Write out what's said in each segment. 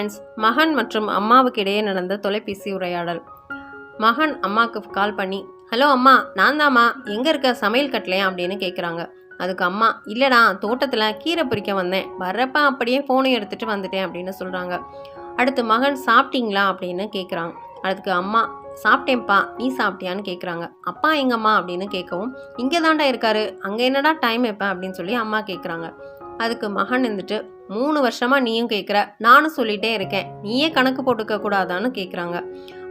Friends மகன் மற்றும் அம்மாவுக்கு இடையே நடந்த தொலைபேசி உரையாடல். மகன் அம்மாவுக்கு கால் பண்ணி ஹலோ அம்மா நான் தாம்மா எங்கே இருக்க சமையல் கட்டலையா? அப்படின்னு கேட்குறாங்க அதுக்கு அம்மா இல்லைடா தோட்டத்தில் கீரை பறிக்க வந்தேன். வர்றப்ப அப்படியே ஃபோனை எடுத்துகிட்டு வந்துட்டேன் அப்படின்னு சொல்கிறாங்க அடுத்து மகன் சாப்பிட்டீங்களா? அப்படின்னு கேட்குறாங்க அதுக்கு அம்மா சாப்பிட்டேன்ப்பா நீ சாப்பிட்டியான்னு கேட்குறாங்க அப்பா எங்கம்மா? அப்படின்னு கேட்கவும் இங்கே தாண்டா இருக்காரு. அங்கே என்னடா டைம் வைப்பேன் அப்படின்னு சொல்லி அம்மா கேட்குறாங்க அதுக்கு மகன் இருந்துட்டு மூணு வருஷமா நீயும் கேட்குற நானும் சொல்லிட்டே இருக்கேன். நீயே கணக்கு போட்டுக்க கூடாதான்னு கேட்குறாங்க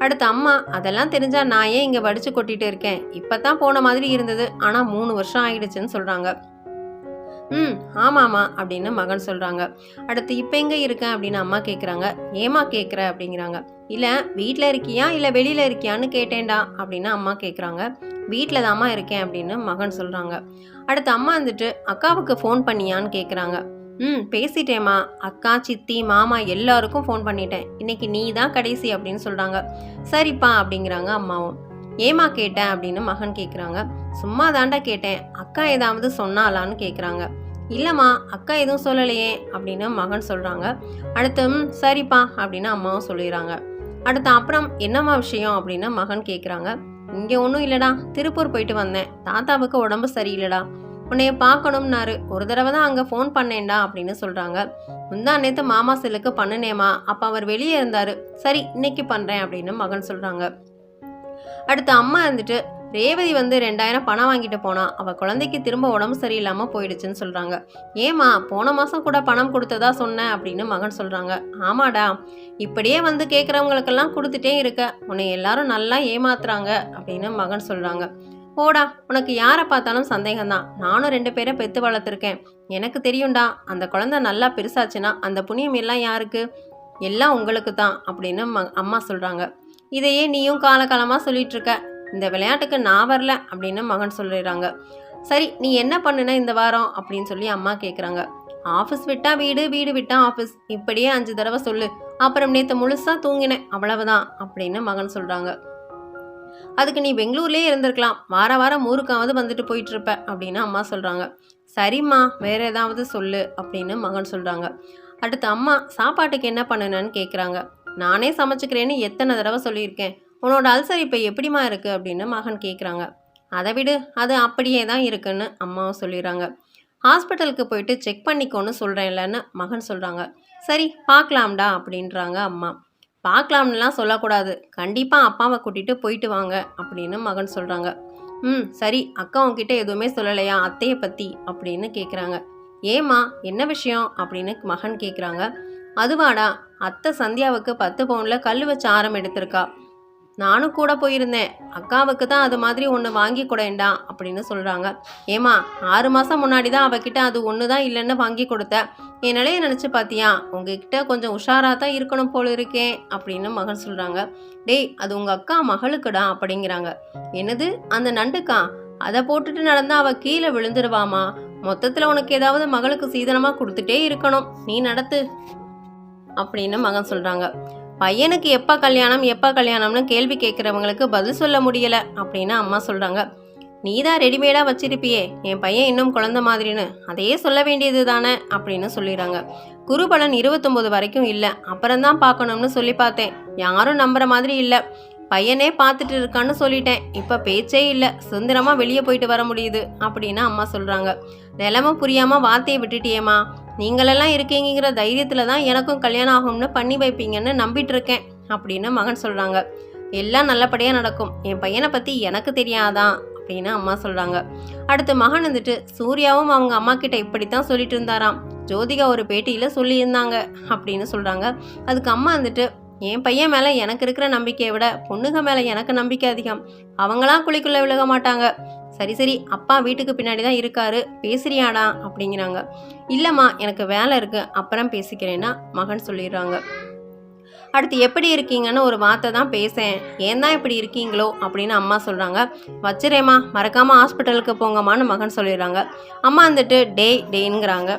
அடுத்து அம்மா அதெல்லாம் தெரிஞ்சா நான் ஏன் இங்கே வடிச்சு கொட்டிட்டு இருக்கேன்? இப்போ தான் போன மாதிரி இருந்தது. ஆனால் மூணு வருஷம் ஆயிடுச்சுன்னு சொல்கிறாங்க ம் ஆமாம்மா அப்படின்னு மகன் சொல்கிறாங்க அடுத்து இப்போ எங்கே இருக்கேன் அப்படின்னு அம்மா கேட்குறாங்க ஏமா கேட்குற அப்படிங்கிறாங்க. இல்லை வீட்டில் இருக்கியா? இல்லை வெளியில் இருக்கியான்னு கேட்டேன்டா அப்படின்னு அம்மா கேட்குறாங்க வீட்டில் தாம்மா இருக்கேன் அப்படின்னு மகன் சொல்கிறாங்க அடுத்து அம்மா வந்துட்டு அக்காவுக்கு ஃபோன் பண்ணியான்னு கேட்குறாங்க ம் பேசிட்டேம்மா. அக்கா சித்தி மாமா எல்லாருக்கும் ஃபோன் பண்ணிட்டேன். இன்னைக்கு நீ தான் கடைசி அப்படின்னு சொல்கிறாங்க சரிப்பா அப்படிங்கிறாங்க அம்மாவும். ஏமா கேட்டேன் அப்படின்னு மகன் கேட்குறாங்க சும்மா தாண்டா கேட்டேன். அக்கா ஏதாவது சொன்னாலான்னு கேட்குறாங்க இல்லைம்மா அக்கா எதுவும் சொல்லலையே அப்படின்னு மகன் சொல்கிறாங்க அடுத்து சரிப்பா அப்படின்னு அம்மாவும் சொல்லிடுறாங்க. அடுத்து அப்புறம் என்னம்மா விஷயம் அப்படின்னு மகன் கேட்குறாங்க இங்கே ஒன்றும் இல்லைடா திருப்பூர் போயிட்டு வந்தேன். தாத்தாவுக்கு உடம்பு சரியில்லைடா. உன்னைய பார்க்கணும்னாரு. ஒரு தடவை தான் அங்கே ஃபோன் பண்ணேன்டா அப்படின்னு சொல்கிறாங்க முந்தா நேற்று மாமா செல்லுக்கு பண்ணுனேமா அப்போ அவர் வெளியே இருந்தார். சரி இன்னைக்கு பண்ணுறேன் அப்படின்னு மகன் சொல்கிறாங்க அடுத்து அம்மா இருந்துட்டு ரேவதி வந்து ரெண்டாயிரம் பணம் வாங்கிட்டு போனா அவ குழந்தைக்கு திரும்ப உடம்பு சரியில்லாம போயிடுச்சுன்னு சொல்றாங்க. ஏமா போன மாசம் கூட பணம் கொடுத்ததா சொன்னேன் அப்படின்னு மகன் சொல்றாங்க. ஆமாடா இப்படியே வந்து கேட்குறவங்களுக்கெல்லாம் கொடுத்துட்டே இருக்க. உன்னை எல்லாரும் நல்லா ஏமாத்துறாங்க அப்படின்னு மகன் சொல்றாங்க. போடா உனக்கு யாரை பார்த்தாலும் சந்தேகம்தான். நானும் ரெண்டு பேரை பெத்து வளர்த்துருக்கேன். எனக்கு தெரியும்டா அந்த குழந்தை நல்லா பெருசாச்சுன்னா அந்த புண்ணியம் எல்லாம் யாருக்கு? எல்லாம் உங்களுக்கு தான் அப்படின்னு ம அம்மா சொல்கிறாங்க இதையே நீயும் காலகாலமாக சொல்லிட்டு இருக்க. இந்த விளையாட்டுக்கு நான் வரல அப்படின்னு மகன் சொல்லிடுறாங்க. சரி நீ என்ன பண்ணுன இந்த வாரம்? அப்படின்னு சொல்லி அம்மா கேட்குறாங்க ஆஃபீஸ் விட்டா வீடு வீடு விட்டா ஆஃபீஸ் இப்படியே அஞ்சு தடவை சொல்லு. அப்புறம் நேற்று முழுசாக தூங்கினேன். அவ்வளவுதான் அப்படின்னு மகன் சொல்கிறாங்க அதுக்கு நீ பெங்களூர்லேயே இருந்திருக்கலாம். வார வாரம் ஊருக்காவது வந்துட்டு போயிட்டு இருப்ப அப்படின்னு அம்மா சொல்கிறாங்க சரிம்மா வேற ஏதாவது சொல்லு அப்படின்னு மகன் சொல்கிறாங்க அடுத்து அம்மா சாப்பாட்டுக்கு என்ன பண்ணுனேன்னு கேட்குறாங்க நானே சமைச்சுக்கிறேன்னு எத்தனை தடவை சொல்லியிருக்கேன். உன்னோட அல்சர் இப்போ எப்படிம்மா இருக்குது அப்படின்னு மகன் கேட்குறாங்க அதை விடு அது அப்படியே தான் இருக்குன்னு அம்மாவும் சொல்லிடுறாங்க. ஹாஸ்பிட்டலுக்கு போயிட்டு செக் பண்ணிக்கோன்னு சொல்கிறேன்லன்னு மகன் சொல்கிறாங்க சரி பார்க்கலாம்டா அப்படின்றாங்க அம்மா. பார்க்கலாம்னுலாம் சொல்லக்கூடாது. கண்டிப்பாக அப்பாவை கூட்டிகிட்டு போயிட்டு வாங்க அப்படின்னு மகன் சொல்கிறாங்க ம் சரி அக்கா உங்ககிட்ட எதுவுமே சொல்லலையா அத்தையை பற்றி அப்படின்னு கேட்குறாங்க ஏம்மா என்ன விஷயம்? அப்படின்னு மகன் கேட்குறாங்க அதுவாடா அத்தை சந்தியாவுக்கு பத்து பவுனில் கல் வச்சு ஆரம் எடுத்திருக்கா. நானும் கூட போயிருந்தேன். அக்காவுக்கு தான் அது மாதிரி ஒன்று வாங்கி கொடேண்டா அப்படின்னு சொல்கிறாங்க ஏமா ஆறு மாதம் முன்னாடி தான் அவகிட்ட அது ஒன்று தான் இல்லைன்னு வாங்கி கொடுத்த. என் நிலையை நினச்சி பார்த்தியா உங்ககிட்ட கொஞ்சம் உஷாராக தான் இருக்கணும் போல இருக்கேன் அப்படின்னு மகன் சொல்கிறாங்க டேய் அது உங்கள் அக்கா மகளுக்குடா அப்படிங்கிறாங்க. என்னது? அந்த நண்டுக்கா? அதை போட்டுட்டு நடந்தால் அவள் கீழே விழுந்துருவாமா? மொத்தத்தில் உனக்கு ஏதாவது மகளுக்கு சீதனமாக கொடுத்துட்டே இருக்கணும். நீ நடத்து அப்படின்னு மகன் சொல்கிறாங்க பையனுக்கு எப்போ கல்யாணம் எப்போ கல்யாணம்னு கேள்வி கேட்குறவங்களுக்கு பதில் சொல்ல முடியலை அப்படின்னு அம்மா சொல்கிறாங்க நீ தான் ரெடிமேடாக வச்சிருப்பியே என் பையன் இன்னும் குழந்த மாதிரின்னு அதையே சொல்ல வேண்டியது தானே? அப்படின்னு சொல்லிடுறாங்க. குருபலன் இருபத்தொம்போது வரைக்கும் இல்லை. அப்புறம்தான் பார்க்கணும்னு சொல்லி பார்த்தேன். யாரும் நம்புற மாதிரி இல்லை. பையனே பார்த்துட்டு இருக்கான்னு சொல்லிட்டேன். இப்போ பேச்சே இல்லை. சுதந்திரமாக வெளியே போயிட்டு வர முடியுது அப்படின்னு அம்மா சொல்கிறாங்க நிலமை புரியாமல் வார்த்தையை விட்டுட்டியேம்மா. நீங்களெல்லாம் இருக்கீங்கிற தைரியத்தில் தான் எனக்கும் கல்யாணம் ஆகும்னு பண்ணி வைப்பீங்கன்னு நம்பிட்டு இருக்கேன் அப்படின்னு மகன் சொல்கிறாங்க எல்லாம் நல்லபடியாக நடக்கும். என் பையனை பற்றி எனக்கு தெரியாதான் அப்படின்னு அம்மா சொல்கிறாங்க அடுத்து மகன் வந்துட்டு சூர்யாவும் அவங்க அம்மா கிட்ட இப்படித்தான் சொல்லிட்டு இருந்தாராம். ஜோதிகா ஒரு பேட்டியில் சொல்லியிருந்தாங்க அப்படின்னு சொல்கிறாங்க அதுக்கு அம்மா வந்துட்டு என் பையன் மேலே எனக்கு இருக்கிற நம்பிக்கையை விட பொண்ணுங்க மேலே எனக்கு நம்பிக்கை அதிகம். அவங்களாம் குழிக்குள்ளே விழுக மாட்டாங்க. சரி சரி அப்பா வீட்டுக்கு பின்னாடி தான் இருக்காரு பேசுறியாடா? அப்படிங்கிறாங்க. இல்லைம்மா எனக்கு வேலை இருக்கு அப்புறம் பேசிக்கிறேன்னா மகன் சொல்லிடுறாங்க. அடுத்து எப்படி இருக்கீங்கன்னு ஒரு வார்த்தை தான் பேசேன் ஏன் தான் இப்படி இருக்கீங்களோ அப்படின்னு அம்மா சொல்கிறாங்க வச்சிரேம்மா மறக்காமல் ஹாஸ்பிட்டலுக்கு போங்கம்மான்னு மகன் சொல்லிடுறாங்க. அம்மா வந்துட்டு டே டேங்கிறாங்க